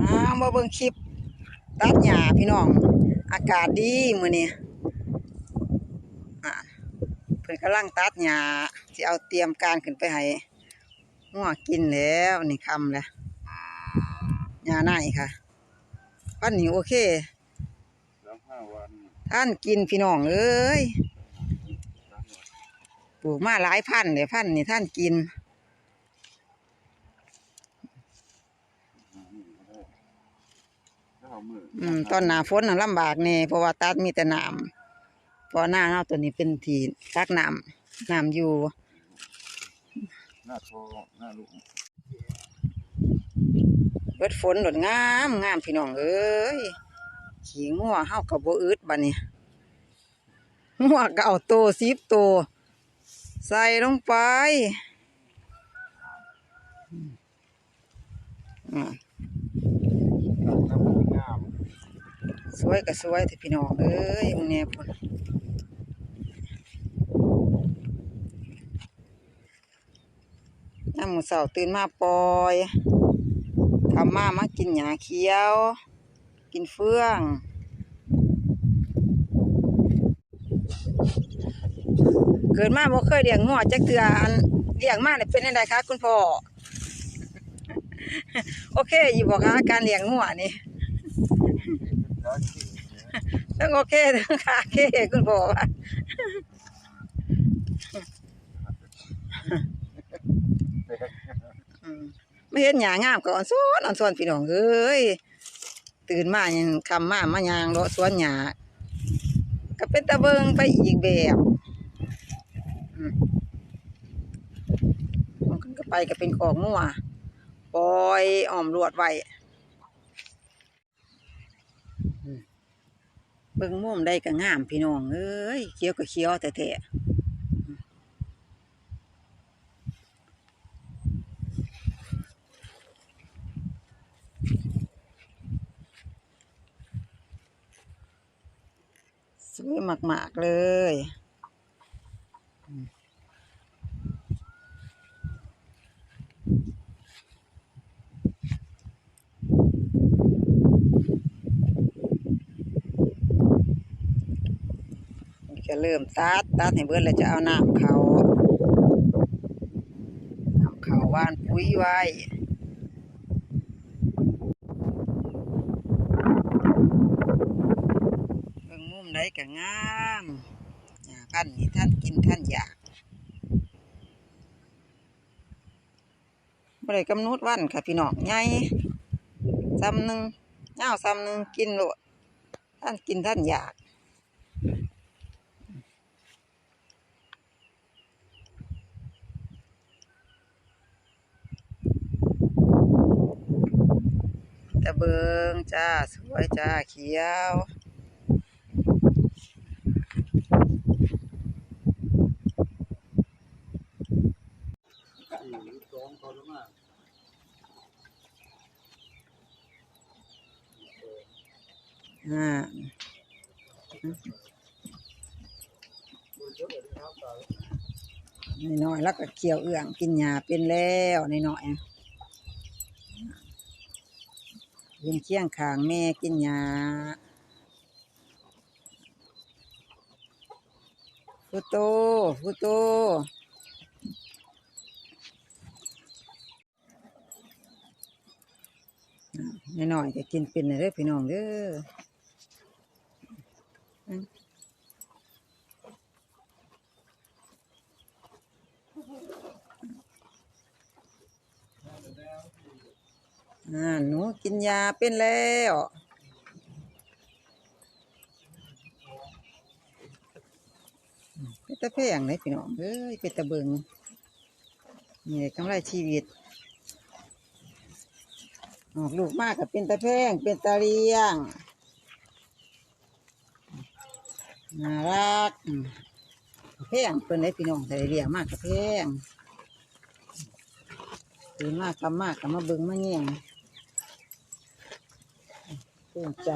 อ้าวมาเบิ่งคลิปตัดหญ้าพี่น้อง อากาศดีมื้อนี้อ่เพิ่นกำลังตัดหญ้าสิเอาเตรียมการขึ้นไปให้งัวกินแล้วนี่คำแล้วหญ้าไหนค่ะปันนี้โอเคท่านกินพี่น้องเอ้ยปลูกมาหลายพันเดี๋ยวพันนี่ท่านกิน ถ้าเอามืออืมตอนหน้าฝนน่ะลำบากแน่เพราะว่าตัดมีแต่น้ำเพอหน้าเฮาตัวนี้เป็นที่ตักน้ำน้ำอยู่หน้าโทรหน้าลูกเบิดฝนโดดงามงามพี่น้องเอ้ยขี้งัวเฮาก็บ่อึดบัดนี้งัวก็เอาโต10โตใส่ลงไปอืม น้ำมันงาม สวยก็สวยแต่พี่น้องเอ้ยมึงแน่พุ่นยามมื้อเช้าตื่นมาปล่อยทำมามากินหญ้าเขียว กินเฟืองเกิดมาบ่เคยเลี้ยงงัวจักเทื่ออันเลี้ยงมาเนี่ยเป็นจังไดคะคุณพ่อ โอเค อยู่บ่คะการเลี้ยงงัวนี่จ้าขี้ ทั้งโอเคทั้งคาเคคุณพ่อว่าไม่เห็นหยางามก็อ่อนซ้อนอ่อนซ้อนพี่น้องเอ้ยตื่นมายังคำมามายางเลาะสวนหญ้าก็เป็นตะเบิงไปอีกแบบมันก็ไปก็เป็นของงัวปล่อยอ้อมรวดไว้อืม เบิ่งมุมได้ก็งามพี่น้องเอ้ยเขียวก็เขียวแต่แท้สวยมาก ๆ เลย นี่ก็เริ่มตัดตัดให้เบิดแล้วจะเอาน้ำเขาน้ำเขาว่านปุ๋ยไว้เบิ่งมุมใดก็งามหญ้าพันนี่ท่านกินท่านอยากบ่ได้กำหนดวันค่ะพี่น้องใหญ่ซ้ำหนึ่งยาซ้ำหนึ่งกินโลดท่านกินท่านอยาก ตะเบิงจ้า สวยจ้า เขียวสี่สองคนมากอ่าน้อยแล้วก็เคี่ยวเอื้องกินหญ้าเป็นแล้วน้อยๆ ยินเคียงขางแม่กินยาฟุโตฟุโตน้อยๆก็กินเป็นเลยพี่น้องเด้อ อ่าหนูกินยาเป็นแล้วเป็นตะแพงเลยพี่น้องเอ้ยเป็นตะเบิงนี่แหละกำไรชีวิตออกลูกมากกับเป็นตะแพงเป็นตะเลียงน่ารักแพงเป็นเลยพี่น้องแต่เลียงมากกับแพงตื่นมากกำมากกับมาเบิงมาเงี่ยง ภูมิใจ